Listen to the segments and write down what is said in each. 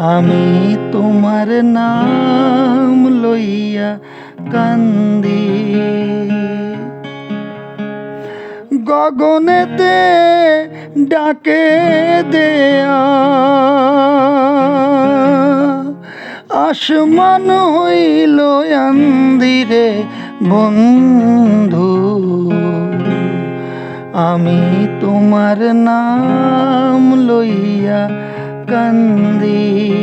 আমি তোমার নাম লইয়া কান্দি। গগনেতে ডাকে দেয়া। আসমান হইল আন্দিরে, বন্ধু। আমি তোমার নাম লইয়া কান্দি।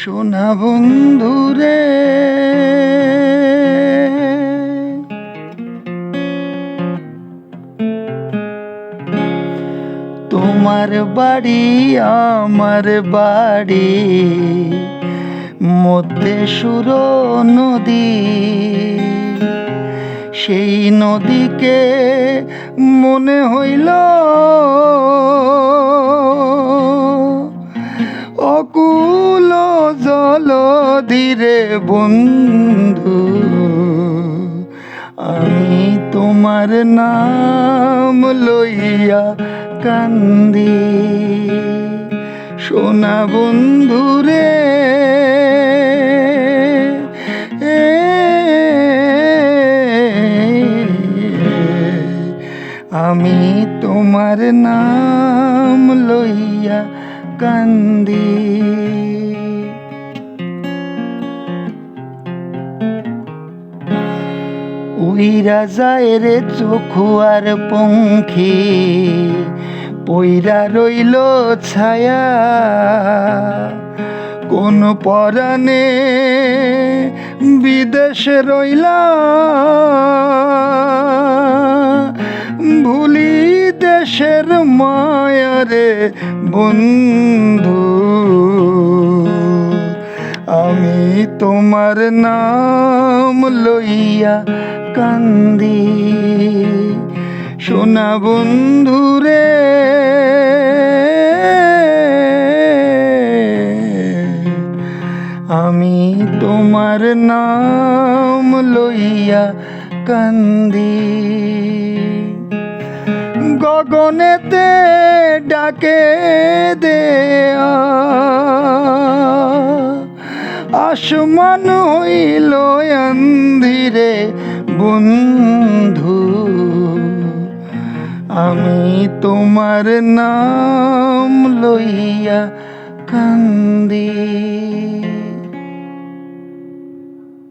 সোনা বন্ধুরে তোমার বাড়ি আমার বাড়ি মধ্যে সুর নদী। সেই নদীকে মনে হইল ধীরে বন্ধু আমি তোমার নাম লইয়া কান্দি। সোনা বন্ধুরে আমি তোমার নাম লইয়া কান্দি। উইরা যায় রে চোখুয়ার পঙ্খী পইরা রইল ছায়া। কোন পরাণে বিদেশে রইলা, ভুলি দেশের মায়ারে বন্ধু। আমি তোমার নাম লইয়া কান্দি। সোনা বন্ধুরে আমি তোমার নাম লইয়া কান্দি। গগনেতে ডাকে দেয়া আসমান হইল আন্ধিরে বন্ধু আমি তোমার নাম লইয়া কান্দি।